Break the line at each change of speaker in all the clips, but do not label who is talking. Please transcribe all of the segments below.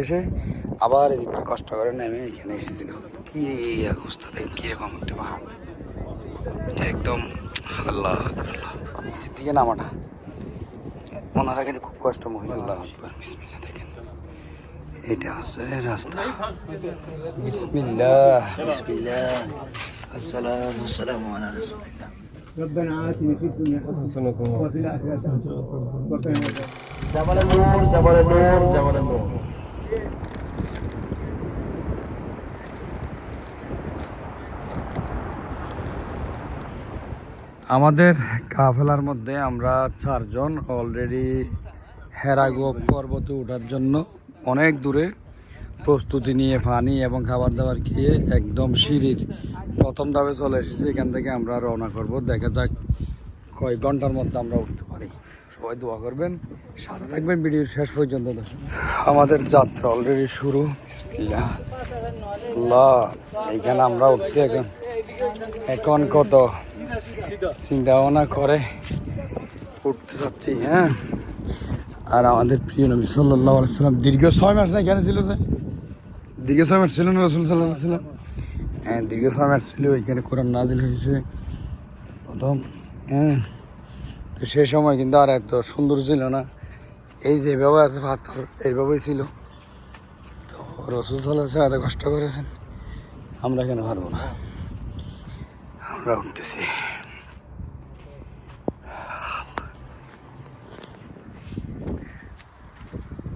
এসে আবার এদিকটা কষ্ট করে নেমে এখানে এসেছিল কি অবস্থা দেখেন কিরকম একটা পাহাড় এটা একদম আল্লাহ আল্লাহ নিচের দিকে নামাটা ওনারা কিন্তু খুব কষ্ট মহিলা আল্লাহ আকবার, বিসমিল্লাহ দেখেন এটা হচ্ছে রাস্তা বিসমিল্লাহ বিসমিল্লাহ আসসালামু আলাইকুম আলা রাসূলিল্লাহ
ربنا آتنا في الدنيا حسنة وفي الآخرة حسنة وقنا عذاب
জামালে নূর জামালে নূর জামালে নূর
আমাদের কাফেলার মধ্যে আমরা চারজন অলরেডি হেরাগো পর্বতে ওঠার জন্য অনেক দূরে প্রস্তুতি নিয়ে পানি এবং খাবার দাবার খেয়ে একদম সিঁড়ির প্রথম ধাপে চলে এসেছি। এখান থেকে আমরা রওনা করব। দেখা যাক কয় ঘণ্টার মধ্যে আমরা উঠতে পারি। সবাই দোয়া করবেন। সাথে থাকবেন ভিডিওর শেষ পর্যন্ত। আমাদের যাত্রা অলরেডি শুরু। আল্লাহ, এইখানে আমরা উঠতে এখন এখন কত? চিন্তা ভাবনা করে উঠতে চাচ্ছি হ্যাঁ? আর আমাদের প্রিয় নবী সাল্লাম দীর্ঘ ছয় মাস না এখানে ছিল? দীর্ঘ ছয় মাস ছিল না রসুল সাল্লাম? হ্যাঁ দীর্ঘ ছয় মাস ছিল, এখানে কোরআন নাজিল হয়েছে। প্রথম হ্যাঁ? তো সেই সময় কিন্তু আর এত সুন্দর ছিল না। এই যেভাবে আছে পাথর এইভাবেই ছিল। তো রসুল সাল্লাহ এত কষ্ট করেছেন, আমরা কেন পারব না? আমরা উঠতেছি।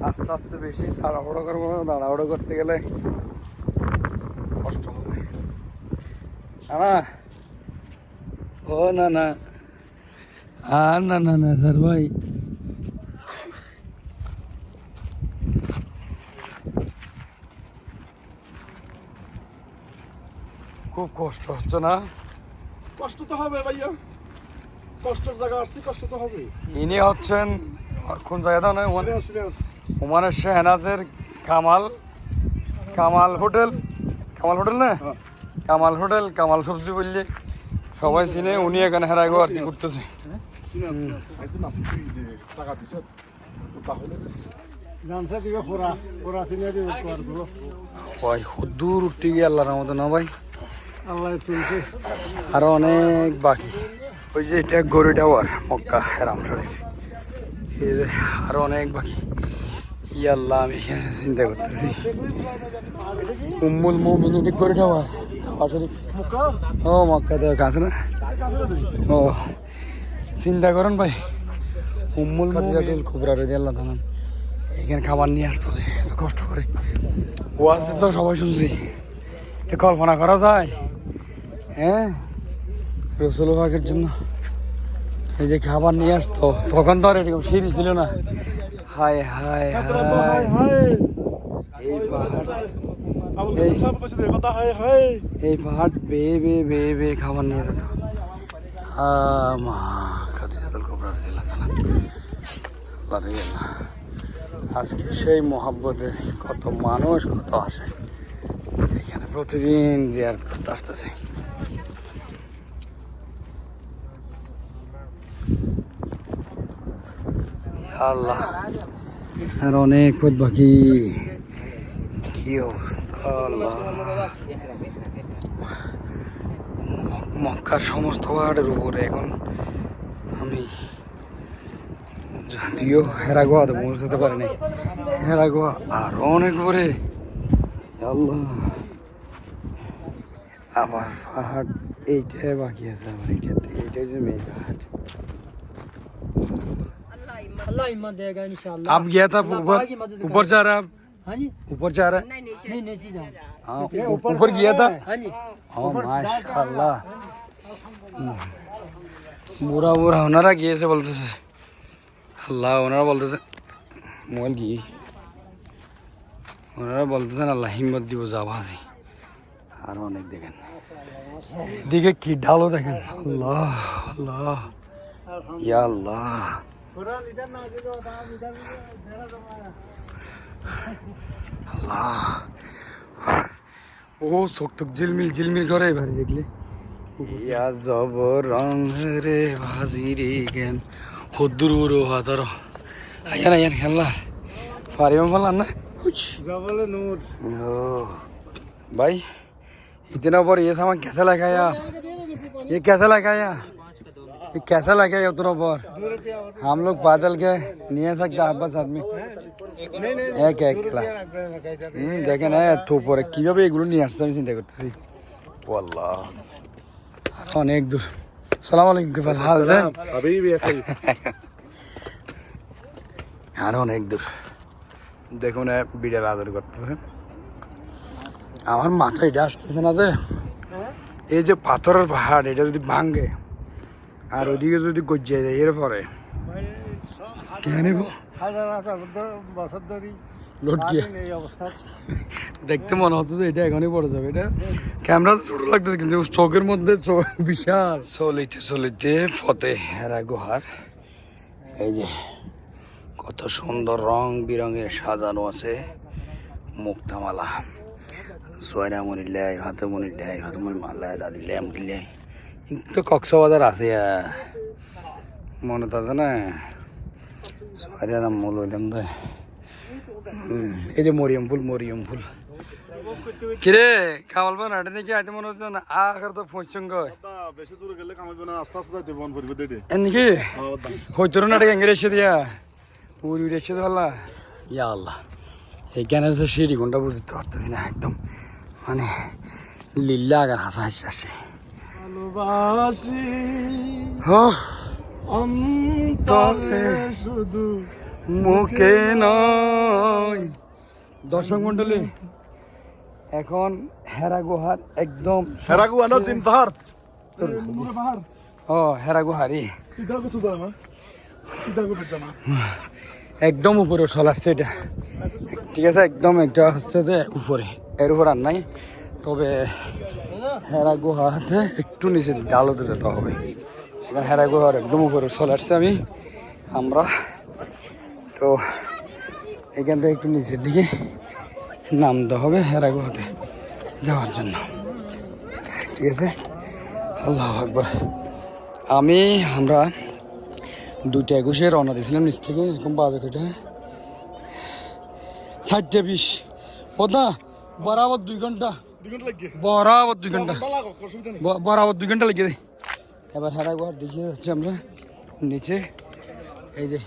আস্তে আস্তে বেশি তাড়াহুড়ো করব না, তাড়াহুড়ো করতে গেলে কষ্ট হবে। না। ও, না না। আর না না না স্যার ভাই। খুব কষ্ট হচ্ছে না?
কষ্ট তো হবে ভাইয়া। কষ্টের জায়গা আসছি কষ্ট তো হবে।
ইনি হচ্ছেন কোন জায়গাটা নয় ওমানের শাহনাজের কামাল। কামাল হোটেল। কামাল হোটেল না?
হ্যাঁ।
কামাল হোটেল কামাল সবজি বললে। সবাই চিনে উনি এখানে হেরাগো আর কি করতেছে
একদিন আসি তুই যে টাকা দিছ তো তাহলে
জানতে দিবে ফোরা ফোরা সিনে করগুলো
ভাই দূর উঠতে গিয়ে আল্লাহর মতো না ভাই?
আল্লাহ তুলছে।
আরও অনেক বাকি। ওই যে এটা গরু টাওয়ার মক্কা হেরাম শরীফ। এই যে আরও অনেক বাকি। ই আমি এখানে চিন্তা করতেছি। উম্মুল মোমিনিন গরু টাওয়ার ও মক্কা তো কাছে না? ও। চিন্তা করেন ভাই। উম্মুল খাদিজাতুল কুবরা রাদিয়াল্লাহু তাআলা এখানে খাবার নিয়ে আসতেছে এত কষ্ট করে। ওয়াজ তো সবাই শুনছি। এটা কল্পনা করা যায়। হ্যাঁ? রসুল পাকের জন্য। এই যে খাবার নিয়ে আসতো তখন তো আর এরকম সিঁড়ি ছিল না। হায় হায় হায়। এই পাহাড়।
হায় হায়।
এই পাহাড় বেয়ে বেয়ে বেয়ে বেয়ে খাবার নিয়ে যেত মা খাদিজাতুল কুবরা রাদিয়াল্লাহু তাআলা আল্লাহ রে আল্লাহ। আজকে সেই মহাব্বতে কত মানুষ, কত আসে এখানে প্রতিদিন জিয়ার করতে আসতেছে। আল্লাহ আর অনেক পথ বাকি। কি অবস্থা? মক্কার সমস্ত পাহাড়ের উপরে এখন আমি যদিও হেরাগোয়াতে পৌঁছাতে পারিনি হেরাগোয়া আরো অনেক উপরে আল্লাহ আবার পাহাড় এইটাই বাকি আছে আমার এইটাতে এইটাই যে মেন পাহাড়
अल्लाह हिम्मत देगा इंशाल्लाह
आप गया था ऊपर ऊपर जा रहा
हाँ जी
ऊपर जा रहा
नहीं नीचे जाओ
हाँ ऊपर गया था
हाँ जी
ও মাশাআল্লাহ বুড়া বুড়া ওনারা গিয়েছে বলতেছে আল্লাহ ওনারা বলতেছে মোবাইল কি ওনারা বলতেছেন আল্লাহ হিম্মত দিব যাবা আজি আর অনেক দেখেন দিকে কি ঢালো দেখেন আল্লাহ আল্লাহ ইয়া আল্লাহ
कुरान इधर ना दे दो आप इधर मेरा जमाना
আল্লাহ ও চোখ তোক ঝিলমিল ঝিলমিল করে এবারে দেখলে ইয়া জব রং রে ভাজি রে গেন হুদুর উরু হাদর আয়ান আয়ান খেলা ফারিম ফলান না?
জবলে নূর।
ও ভাই इतना ऊपर ये সামান কেসে लगाया ये কেসে लगाया ये कैसा लगाया उतना ऊपर हम लोग बादल के नहीं है सकता आप बस आदमी एक एक खेला দেখেন এত উপরে কীভাবে এগুলো নিয়ে আসছে আমি চিন্তা করতেছি। বললাম অনেক দূর। সালাম আলাইকুম হাল আর অনেক দূর। দেখুন বিড়াল আদর করতেছে। আমার মাথা এটা আসতেছে না যে। এই যে পাথরের পাহাড় এটা যদি ভাঙে আর ওদিকে যদি গজ্জে যায় এর পরে?
হাজার হাজার এই
দেখতে মনে হচ্ছে যে এটা এখনই পড়ে যাবে, এটা ক্যামেরা ছোট লাগতেছে কিন্তু চোখের মধ্যে বিশাল। চলিতে চলিতে ফতে হেরা গুহার এই যে, কত সুন্দর রং বিরঙের সাজানো আছে মুক্তামালা সয়না মনির লাই হাতে লাই হাতে মনির মালায় দাদি ল্যাম দিলাই একটু কক্সবাজার আছে মনে আছে না? নাম মূল হইলাম তো। এই যে মরিয়ম ফুল মরিয়ম ফুল। কিরে কামাল বান হাটে নাকি আইতে মনে হচ্ছে না? আখার তো পৌঁছং গয়।
বেশি দূরে গেলে কামাইবে না আস্তে আস্তে যাইতে বন করবে দেটে
এনকি হইতর নাটক এঙ্গে এসে দিয়া। পুরি এসে ধরলা ইয়া আল্লাহ এইখানে তো সিঁড়ি বুঝতে পারতেছি না একদম। মানে লিল্লা আগার হাসা হাসি আসে।
ভালোবাসি অন্তরে শুধু
মুখে নয়। দর্শক মন্ডলী এখন হেরা গুহার একদম
হেরাগু আনো জিন পাহাড়?
ও হেরা গুহারি।
না
একদম উপরে চলাচ্ছে এটা। ঠিক আছে একদম একটা হচ্ছে যে উপরে। এর উপর আর নাই। তবে হেরা গুহাতে একটু নিচে ডালতে যেতে হবে। এখানে হেরা গুহার একদম উপরে চলাচ্ছে আমি আমরা। তো এখান থেকে একটু নিচের দিকে নামতে হবে হেরা গুহাতে যাওয়ার জন্য। ঠিক আছে? আল্লাহ আকবর। আমি আমরা দুইটা একুশে রওনা দিয়েছিলাম নিচ থেকে এখন বাজে কটা ষাটটা বিশ। পদা বরাবর দুই ঘণ্টা।
দুই ঘণ্টা লাগে
বরাবর দুই ঘণ্টা। বরাবর দুই ঘণ্টা লেগে এবার হেরা ঘর দেখিয়ে যাচ্ছি আমরা। নিচে এই যে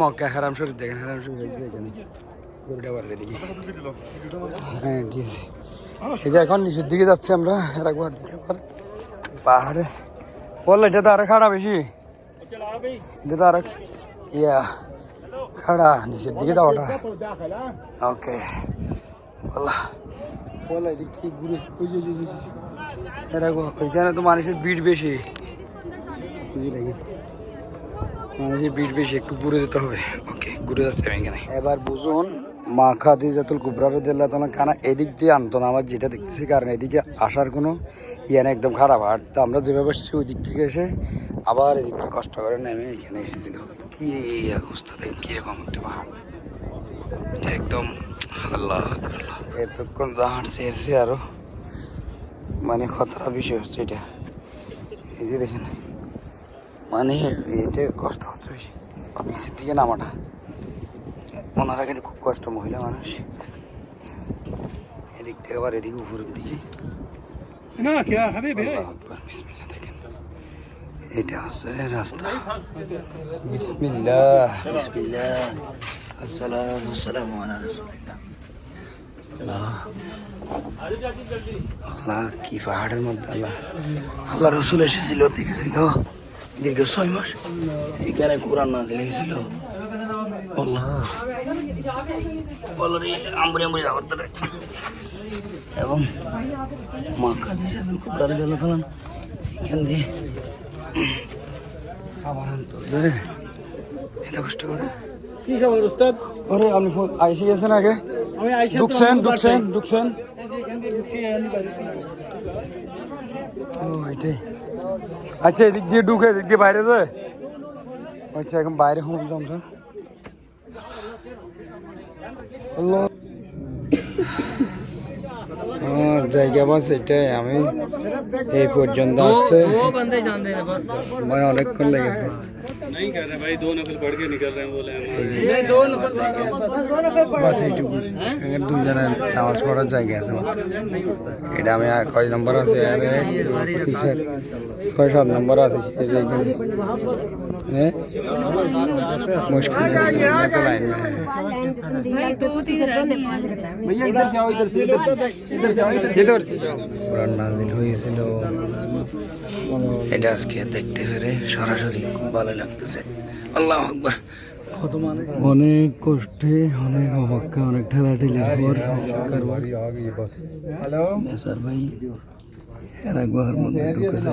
মক্কা হারাম শরীফ দেখেন হারাম শরীফ যে এখানে। গরুটা বাড়লে দেখি হ্যাঁ গিয়েছি এই যে এখন নিচের দিকে যাচ্ছি আমরা দিকে আবার পাহাড়ে। বললে এটা তো আরও খারাপ বেশি। এটা তো আরও ইয়া খাড়া। নিচের দিকে যাওয়াটা। ওকে। বলা বলা এটা কি ঘুরে ওইখানে তো মানুষের ভিড় বেশি। বুঝলি মানুষের ভিড় বেশি একটু ঘুরে যেতে হবে। ওকে ঘুরে যাচ্ছে আমি এখানে। এবার বুঝুন মাখা দিয়ে যাতুল কুবরারে দিল্লা তো কানা এদিক দিয়ে আনতো না, আমার যেটা দেখতেছি, কারণ এদিকে আসার কোনো ইয়ে না একদম খারাপ। আর তো আমরা যেভাবে এসেছি, ওই দিক থেকে এসে আবার এদিক থেকে কষ্ট করে নেমে এখানে এসেছিল। কি অবস্থা, দেখেন কীরকম একটা পাহাড়। একদম আল্লাহ। এতক্ষণ যা হাঁটছে এসে আরও মানে খতরা বিষয় হচ্ছে এটা। এই যে দেখেন মানে এটা কষ্ট হচ্ছে বেশি। নিচের দিকে নামাটা। ওনারা কিন্তু খুব কষ্ট মহিলা মানুষ। এদিক থেকে আবার এদিকে উপরের দিকে। এটা হচ্ছে রাস্তা। বিসমিল্লাহ। বিসমিল্লাহ। আসসালামু আসসালামু আল্লাহ। আল্লাহ কি পাহাড়ের মধ্যে আল্লাহ। আল্লাহ রসুল এসেছিল দেখেছিল। দীর্ঘ ছয় মাস। এখানে কোরআন না লিখেছিল আল্লাহ বলো রে আমরি আমরি যাওয়ার তারা এবং মাখা দিয়ে কোরআন দিল তখন এখান দিয়ে খাবার আনতো এত কষ্ট করে
কি খবর উস্তাদ
আরে আপনি আইসি গেছেন আগে
আমি আইসা
ঢুকছেন ঢুকছেন ঢুকছেন ও এটাই আচ্ছা এদিক দিয়ে ঢুকে এদিক দিয়ে বাইরে যায় আচ্ছা এখন বাইরে হোম আল্লাহ আমার জায়গা বাস এটাই আমি এই পর্যন্ত আসতে। মানে অনেকক্ষণ লেগেছে।
नहीं कर रहे भाई दो नफल पढ़ के निकल रहे हैं बोले हम
বাস এইটুকু এখানে দুজনের নামাজ পড়ার জায়গা আছে মাত্র। এটা আমি আর কয় নম্বর আছে আর এক, দুই, তিন, চার, ছয় সাত নম্বর আছে এই যে এখানে হ্যাঁ মুশকিল है, मैं तो लाइन में है। কোরআন নাজিল হয়েছিল এটা আজকে দেখতে পেরে সরাসরি খুব ভালো লাগতেছে আল্লাহ আকবার অনেক কষ্টে অনেক অপেক্ষা অনেক ঠেলাঠেলির পর
হ্যালো
স্যার ভাই এরা গুহার মধ্যে ঢুকেছে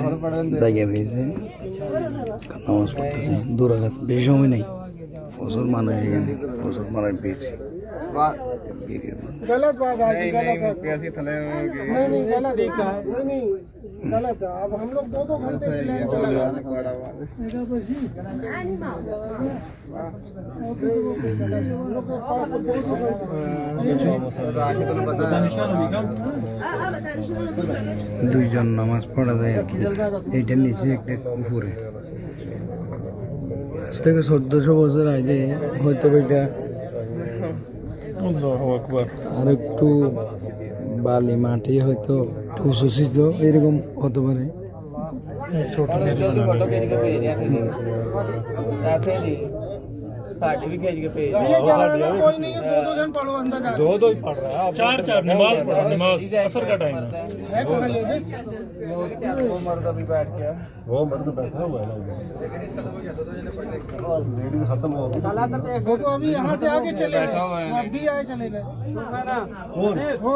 জায়গা পেয়েছে নামাজ পড়তেছে দূরাঘাত বেশি সময় নেই প্রচুর মানুষ এখানে প্রচুর মানুষ পেয়েছে ভিড়ের মধ্যে।
गलत बात है नहीं नहीं प्यासी थले
नहीं नहीं गलत है नहीं नहीं गलत है अब हम लोग दो दो घंटे की लाइन पे लगा हम लोग के पास दो दो घंटे
দুইজন নামাজ পড়া যায় আর কি এইটার নিচে একটা উপরে আজ থেকে চোদ্দশো বছর আগে হয়তো বা এটা আর একটু বালি মাটি হয়তো একটু উঁচু ছিল এরকম হতে পারে
ये चलाना कोई नहीं है दो दो जन पढ़ो अंदर जा दो दो
चार चार नमाज पढ़ो नमाज असर का टाइम है
है कहाँ लेडीज
वो मर्द अभी बैठ गया वो मर्द बैठा हुआ है लेडीज खत्म हो गई
वो तो अभी यहाँ से आगे चले गए वो अब भी आए चले गए हो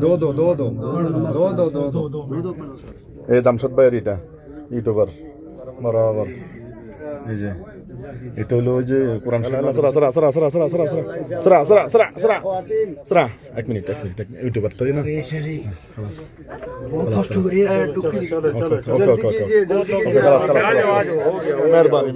दो दो दो दो। এই জামশেদ ভাইয়ের এটা ইউটিউবার বরাবর এই যে এটা হলো ওই যে কোরআন শরীফ আসরা আসরা আসরা আসরা আসরা আসরা আসরা আসরা আসরা আসরা আসরা আসরা এক মিনিট এক মিনিট ইউটিউবার তাই না